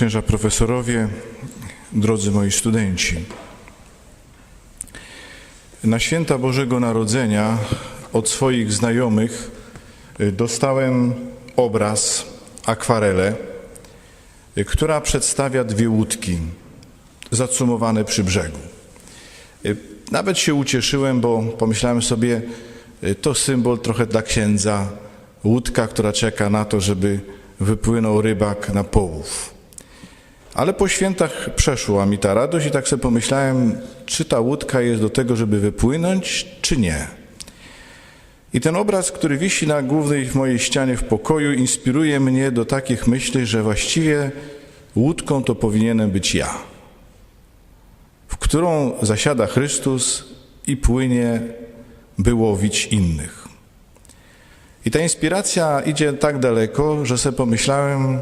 Księża profesorowie, drodzy moi studenci. Na święta Bożego Narodzenia od swoich znajomych y, dostałem obraz, akwarelę, y, która przedstawia dwie łódki zacumowane przy brzegu. Y, Nawet się ucieszyłem, bo pomyślałem sobie, to symbol trochę dla księdza, łódka, która czeka na to, żeby wypłynął rybak na połów. Ale po świętach przeszła mi ta radość i tak sobie pomyślałem, czy ta łódka jest do tego, żeby wypłynąć, czy nie. I ten obraz, który wisi na głównej mojej ścianie w pokoju, inspiruje mnie do takich myśli, że właściwie łódką to powinienem być ja, w którą zasiada Chrystus i płynie, by łowić innych. I ta inspiracja idzie tak daleko, że sobie pomyślałem,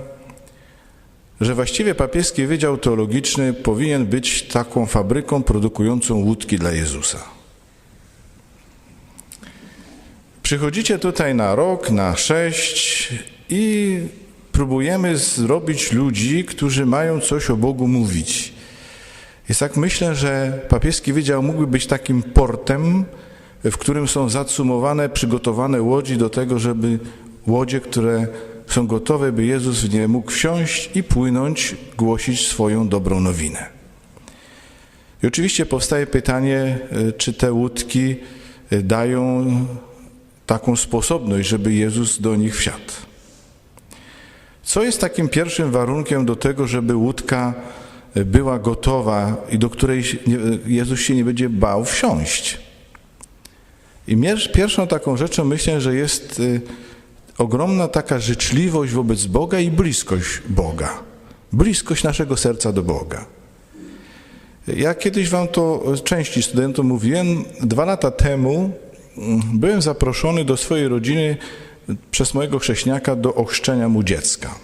że właściwie papieski Wydział Teologiczny powinien być taką fabryką produkującą łódki dla Jezusa. Przychodzicie tutaj na rok, na sześć i próbujemy zrobić ludzi, którzy mają coś o Bogu mówić. Jest tak myślę, że papieski wydział mógłby być takim portem, w którym są zacumowane, przygotowane łodzi do tego, żeby łodzie, które są gotowe, by Jezus w nie mógł wsiąść i płynąć, głosić swoją dobrą nowinę. I oczywiście powstaje pytanie, czy te łódki dają taką sposobność, żeby Jezus do nich wsiadł. Co jest takim pierwszym warunkiem do tego, żeby łódka była gotowa i do której Jezus się nie będzie bał wsiąść? I pierwszą taką rzeczą myślę, że jest ogromna taka życzliwość wobec Boga i bliskość Boga. Bliskość naszego serca do Boga. Ja kiedyś wam to części studentom mówiłem. Dwa lata temu byłem zaproszony do swojej rodziny przez mojego chrześniaka do ochrzczenia mu dziecka.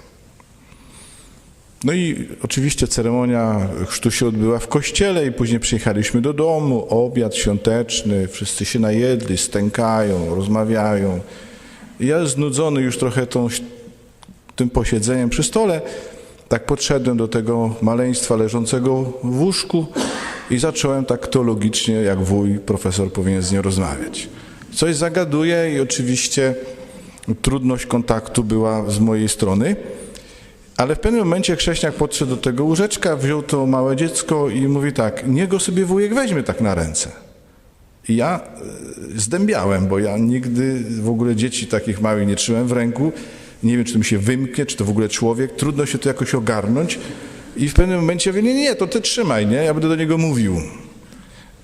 No i oczywiście ceremonia chrztu się odbyła w kościele i później przyjechaliśmy do domu, obiad świąteczny, wszyscy się najedli, stękają, rozmawiają. Ja znudzony już trochę tą, tym posiedzeniem przy stole, tak podszedłem do tego maleństwa leżącego w łóżku i zacząłem tak teologicznie, jak wuj, profesor powinien z nią rozmawiać. Coś zagaduje i oczywiście trudność kontaktu była z mojej strony, ale w pewnym momencie chrześcijan podszedł do tego łóżeczka, wziął to małe dziecko i mówi tak, niech go sobie wujek weźmie tak na ręce. Ja zdębiałem, bo ja nigdy w ogóle dzieci takich małych nie trzymałem w ręku. Nie wiem, czy to mi się wymknie, czy to w ogóle człowiek. Trudno się to jakoś ogarnąć. I w pewnym momencie mówię, nie, nie, to ty trzymaj, nie? Ja będę do niego mówił.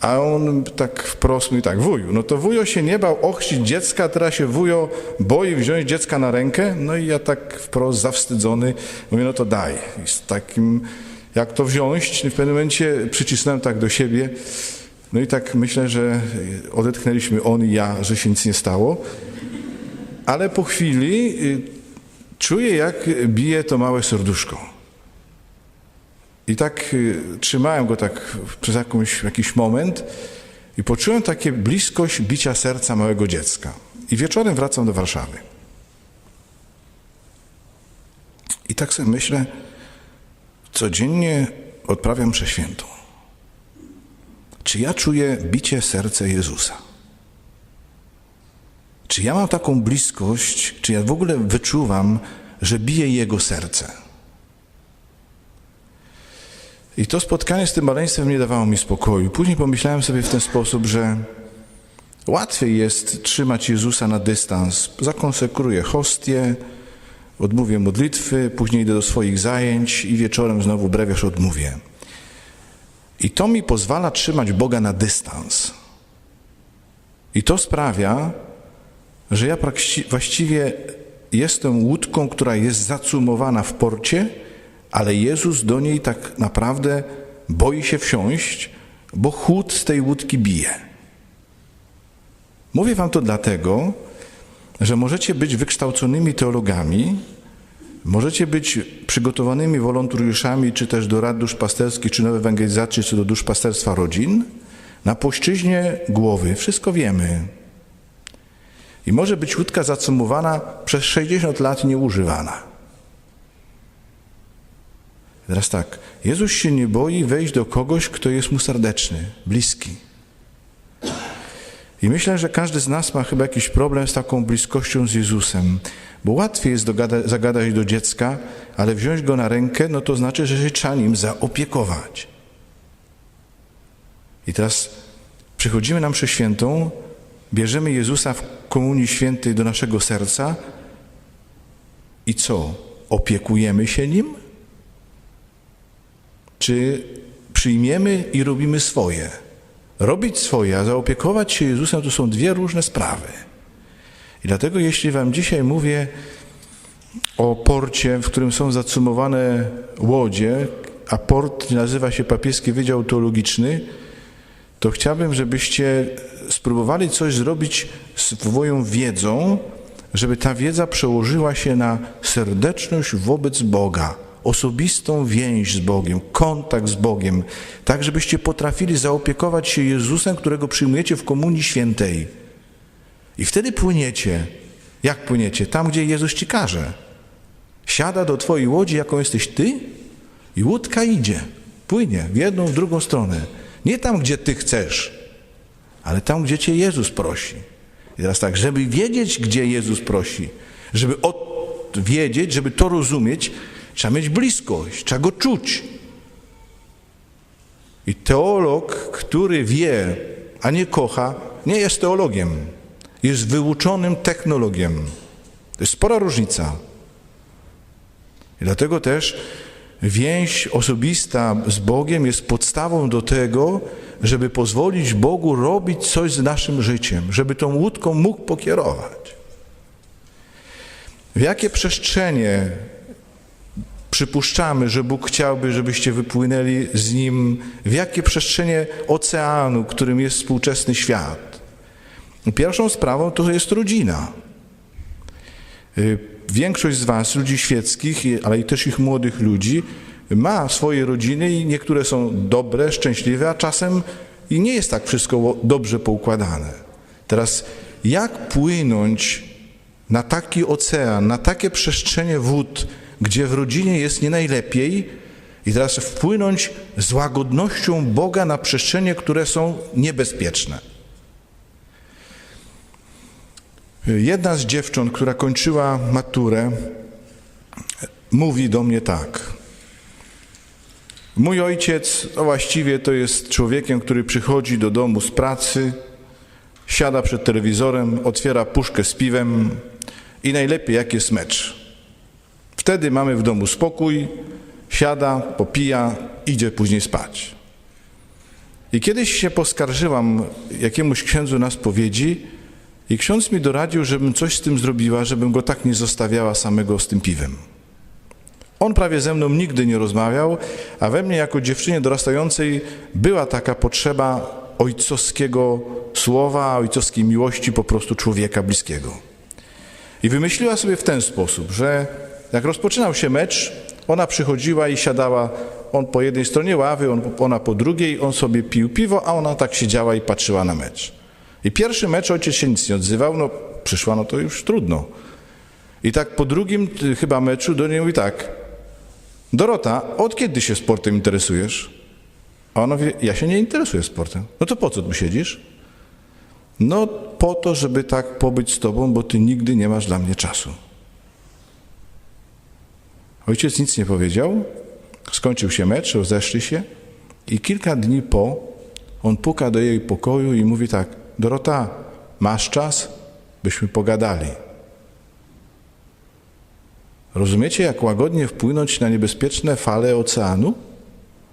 A on tak wprost mówi tak, wuju, no to wujo się nie bał ochrzcić dziecka, teraz się wujo boi wziąć dziecka na rękę. No i ja tak wprost zawstydzony mówię, no to daj. I z takim, jak to wziąć? W pewnym momencie przycisnąłem tak do siebie. No i tak myślę, że odetchnęliśmy on i ja, że się nic nie stało. Ale po chwili czuję, jak bije to małe serduszko. I tak trzymałem go tak przez jakąś, jakiś moment i poczułem takie bliskość bicia serca małego dziecka. I wieczorem wracam do Warszawy. I tak sobie myślę, codziennie odprawiam przeświętą. Czy ja czuję bicie serca Jezusa? Czy ja mam taką bliskość, czy ja w ogóle wyczuwam, że bije Jego serce? I to spotkanie z tym maleństwem nie dawało mi spokoju. Później pomyślałem sobie w ten sposób, że łatwiej jest trzymać Jezusa na dystans. Zakonsekruję hostię, odmówię modlitwy, później idę do swoich zajęć i wieczorem znowu brewiarz odmówię. I to mi pozwala trzymać Boga na dystans. I to sprawia, że ja właściwie jestem łódką, która jest zacumowana w porcie, ale Jezus do niej tak naprawdę boi się wsiąść, bo chłód z tej łódki bije. Mówię wam to dlatego, że możecie być wykształconymi teologami, Możecie być przygotowanymi wolontariuszami, czy też do rad duszpasterskich, czy nowej ewangelizacji, czy do duszpasterstwa rodzin, na płaszczyźnie głowy. Wszystko wiemy. I może być łódka zacumowana przez 60 lat nieużywana. Teraz tak, Jezus się nie boi wejść do kogoś, kto jest mu serdeczny, bliski. I myślę, że każdy z nas ma chyba jakiś problem z taką bliskością z Jezusem, bo łatwiej jest dogada- zagadać do dziecka, ale wziąć go na rękę, no to znaczy, że się trzeba nim zaopiekować. I teraz przychodzimy na mszę świętą, bierzemy Jezusa w komunii świętej do naszego serca i co? Opiekujemy się nim? Czy przyjmiemy i robimy swoje? Robić swoje, a zaopiekować się Jezusem to są dwie różne sprawy. I dlatego jeśli wam dzisiaj mówię o porcie, w którym są zacumowane łodzie, a port nazywa się Papieski Wydział Teologiczny, to chciałbym, żebyście spróbowali coś zrobić swoją wiedzą, żeby ta wiedza przełożyła się na serdeczność wobec Boga, osobistą więź z Bogiem, kontakt z Bogiem, tak żebyście potrafili zaopiekować się Jezusem, którego przyjmujecie w Komunii Świętej. I wtedy płyniecie. Jak płyniecie? Tam, gdzie Jezus ci każe. Siada do twojej łodzi, jaką jesteś ty, i łódka idzie, płynie w jedną, w drugą stronę. Nie tam, gdzie ty chcesz, ale tam, gdzie cię Jezus prosi. I teraz tak, żeby wiedzieć, gdzie Jezus prosi, żeby od, wiedzieć, żeby to rozumieć, trzeba mieć bliskość, trzeba go czuć. I teolog, który wie, a nie kocha, nie jest teologiem. Jest wyuczonym technologiem. To jest spora różnica. I dlatego też więź osobista z Bogiem jest podstawą do tego, żeby pozwolić Bogu robić coś z naszym życiem, żeby tą łódką mógł pokierować. W jakie przestrzenie przypuszczamy, że Bóg chciałby, żebyście wypłynęli z Nim, w jakie przestrzenie oceanu, którym jest współczesny świat? Pierwszą sprawą to jest rodzina. Y, Większość z Was, ludzi świeckich, ale i też ich młodych ludzi, ma swoje rodziny i niektóre są dobre, szczęśliwe, a czasem i nie jest tak wszystko dobrze poukładane. Teraz, jak płynąć na taki ocean, na takie przestrzenie wód, gdzie w rodzinie jest nie najlepiej, i teraz wpłynąć z łagodnością Boga na przestrzenie, które są niebezpieczne? Jedna z dziewcząt, która kończyła maturę, mówi do mnie tak. Mój ojciec, no właściwie to jest człowiekiem, który przychodzi do domu z pracy, siada przed telewizorem, otwiera puszkę z piwem i najlepiej jak jest mecz. Wtedy mamy w domu spokój, siada, popija, idzie później spać. I kiedyś się poskarżyłam jakiemuś księdzu na spowiedzi i ksiądz mi doradził, żebym coś z tym zrobiła, żebym go tak nie zostawiała samego z tym piwem. On prawie ze mną nigdy nie rozmawiał, a we mnie jako dziewczynie dorastającej była taka potrzeba ojcowskiego słowa, ojcowskiej miłości po prostu człowieka bliskiego. I wymyśliła sobie w ten sposób, że jak rozpoczynał się mecz, ona przychodziła i siadała, on po jednej stronie ławy, on, ona po drugiej, on sobie pił piwo, a ona tak siedziała i patrzyła na mecz. I pierwszy mecz ojciec się nic nie odzywał, no przyszła, no to już trudno. I tak po drugim y, chyba meczu do niej mówi tak, Dorota, od kiedy się sportem interesujesz? A ona mówi, ja się nie interesuję sportem. No to po co tu siedzisz? No po to, żeby tak pobyć z tobą, bo ty nigdy nie masz dla mnie czasu. Ojciec nic nie powiedział, skończył się mecz, rozeszli się i kilka dni po on puka do jej pokoju i mówi tak, Dorota, masz czas, byśmy pogadali. Rozumiecie, jak łagodnie wpłynąć na niebezpieczne fale oceanu?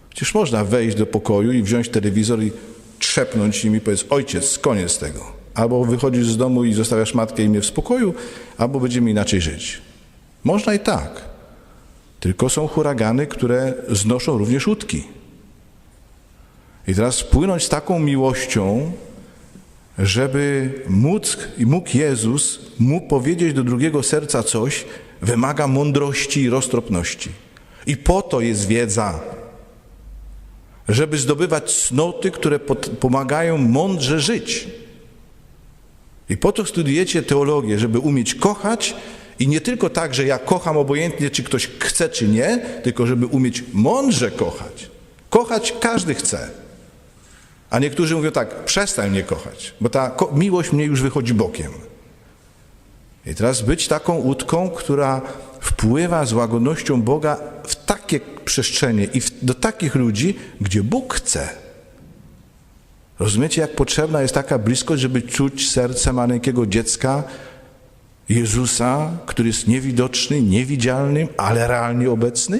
Przecież można wejść do pokoju i wziąć telewizor i trzepnąć nim i powiedzieć, ojciec, koniec tego. Albo wychodzisz z domu i zostawiasz matkę i mnie w spokoju, albo będziemy inaczej żyć. Można i tak. Tylko są huragany, które znoszą również łódki. I teraz wpłynąć z taką miłością, żeby móc, i mógł Jezus mógł powiedzieć do drugiego serca coś, wymaga mądrości i roztropności. I po to jest wiedza, żeby zdobywać cnoty, które pomagają mądrze żyć. I po to studiujecie teologię, żeby umieć kochać I nie tylko tak, że ja kocham obojętnie, czy ktoś chce, czy nie, tylko żeby umieć mądrze kochać. Kochać każdy chce. A niektórzy mówią tak, przestań mnie kochać, bo ta ko- miłość mnie już wychodzi bokiem. I teraz być taką łódką, która wpływa z łagodnością Boga w takie przestrzenie i w, do takich ludzi, gdzie Bóg chce. Rozumiecie, jak potrzebna jest taka bliskość, żeby czuć serce maleńkiego dziecka, Jezusa, który jest niewidoczny, niewidzialny, ale realnie obecny?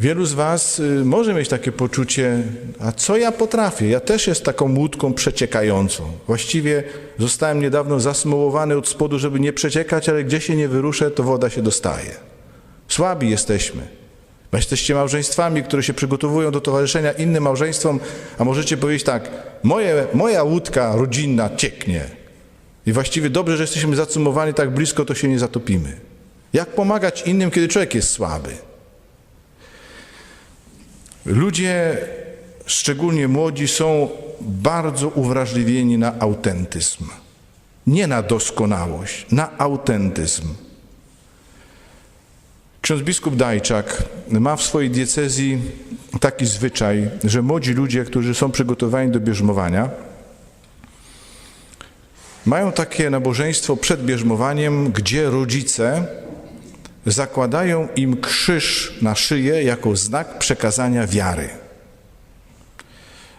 Wielu z Was y, może mieć takie poczucie, a co ja potrafię? Ja też jest taką łódką przeciekającą. Właściwie zostałem niedawno zasmułowany od spodu, żeby nie przeciekać, ale gdzie się nie wyruszę, to woda się dostaje. Słabi jesteśmy. Bo Jesteście małżeństwami, które się przygotowują do towarzyszenia innym małżeństwom, a możecie powiedzieć tak, moje, moja łódka rodzinna cieknie. I właściwie dobrze, że jesteśmy zacumowani tak blisko, to się nie zatopimy. Jak pomagać innym, kiedy człowiek jest słaby? Ludzie, szczególnie młodzi, są bardzo uwrażliwieni na autentyzm. Nie na doskonałość, na autentyzm. Ksiądz biskup Dajczak ma w swojej diecezji taki zwyczaj, że młodzi ludzie, którzy są przygotowani do bierzmowania, mają takie nabożeństwo przed bierzmowaniem, gdzie rodzice zakładają im krzyż na szyję jako znak przekazania wiary.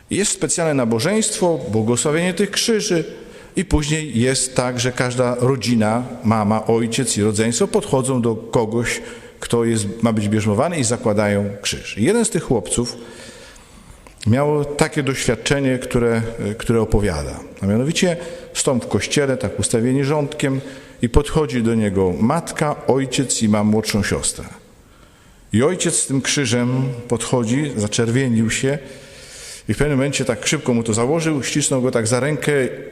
Jest specjalne nabożeństwo, błogosławienie tych krzyży i później jest tak, że każda rodzina, mama, ojciec i rodzeństwo podchodzą do kogoś, kto jest, ma być bierzmowany i zakładają krzyż. I jeden z tych chłopców miał takie doświadczenie, które, które opowiada. A mianowicie stąd w kościele, tak ustawieni rządkiem i podchodzi do niego matka, ojciec i ma młodszą siostrę. I ojciec z tym krzyżem podchodzi, zaczerwienił się i w pewnym momencie tak szybko mu to założył, ścisnął go tak za rękę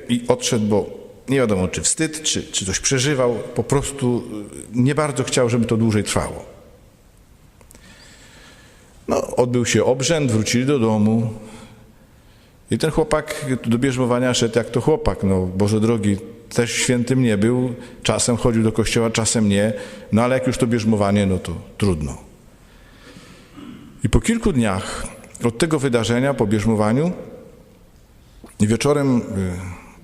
i odszedł, bo nie wiadomo czy wstyd, czy, czy coś przeżywał, po prostu nie bardzo chciał, żeby to dłużej trwało. No, odbył się obrzęd, wrócili do domu. I ten chłopak do bierzmowania szedł jak to chłopak. No, Boże drogi, też świętym nie był. Czasem chodził do kościoła, czasem nie. No ale jak już to bierzmowanie, no to trudno. I po kilku dniach od tego wydarzenia, po bierzmowaniu, wieczorem y,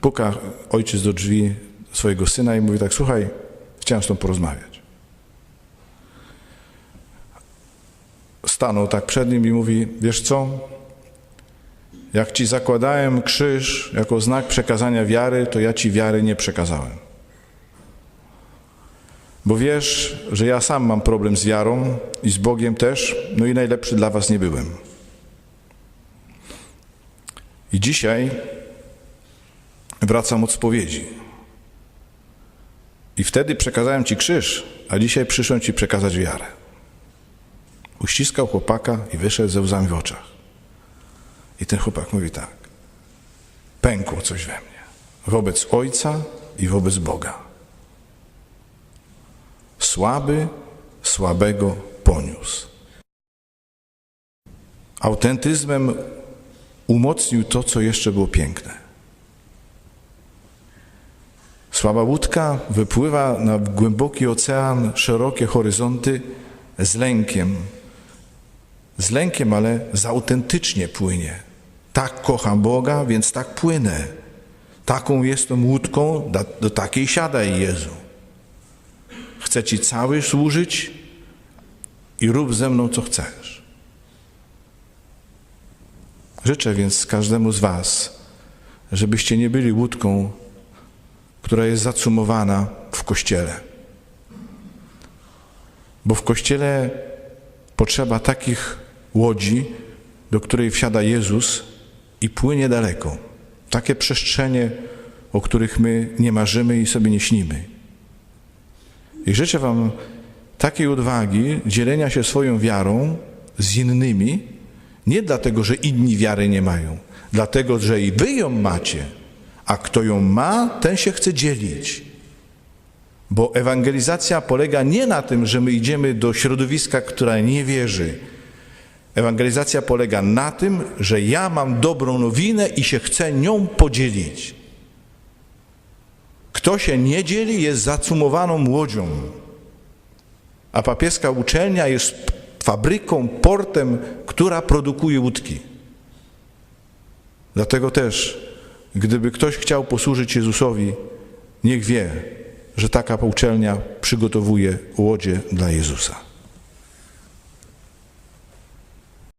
puka ojciec do drzwi swojego syna i mówi tak, słuchaj, chciałem z tobą porozmawiać. Stanął tak przed nim i mówi, wiesz co, jak ci zakładałem krzyż jako znak przekazania wiary, to ja ci wiary nie przekazałem. Bo wiesz, że ja sam mam problem z wiarą i z Bogiem też, no i najlepszy dla was nie byłem. I dzisiaj wracam od spowiedzi. I wtedy przekazałem ci krzyż, a dzisiaj przyszłem ci przekazać wiarę. Uściskał chłopaka i wyszedł ze łzami w oczach. I ten chłopak mówi tak. Pękło coś we mnie. Wobec Ojca i wobec Boga. Słaby, słabego poniósł. Autentyzmem umocnił to, co jeszcze było piękne. Słaba łódka wypływa na głęboki ocean, szerokie horyzonty z lękiem. Z lękiem, ale zautentycznie płynie. Tak kocham Boga, więc tak płynę. Taką jestem łódką, do, do takiej siadaj Jezu. Chcę Ci cały służyć i rób ze mną, co chcesz. Życzę więc każdemu z Was, żebyście nie byli łódką, która jest zacumowana w kościele. Bo w kościele potrzeba takich łodzi, do której wsiada Jezus i płynie daleko. Takie przestrzenie, o których my nie marzymy i sobie nie śnimy. I życzę Wam takiej odwagi dzielenia się swoją wiarą z innymi, nie dlatego, że inni wiary nie mają, dlatego, że i Wy ją macie, a kto ją ma, ten się chce dzielić. Bo ewangelizacja polega nie na tym, że my idziemy do środowiska, które nie wierzy. Ewangelizacja polega na tym, że ja mam dobrą nowinę i się chcę nią podzielić. Kto się nie dzieli, jest zacumowaną łodzią, a papieska uczelnia jest fabryką, portem, która produkuje łódki. Dlatego też, gdyby ktoś chciał posłużyć Jezusowi, niech wie, że taka uczelnia przygotowuje łodzie dla Jezusa.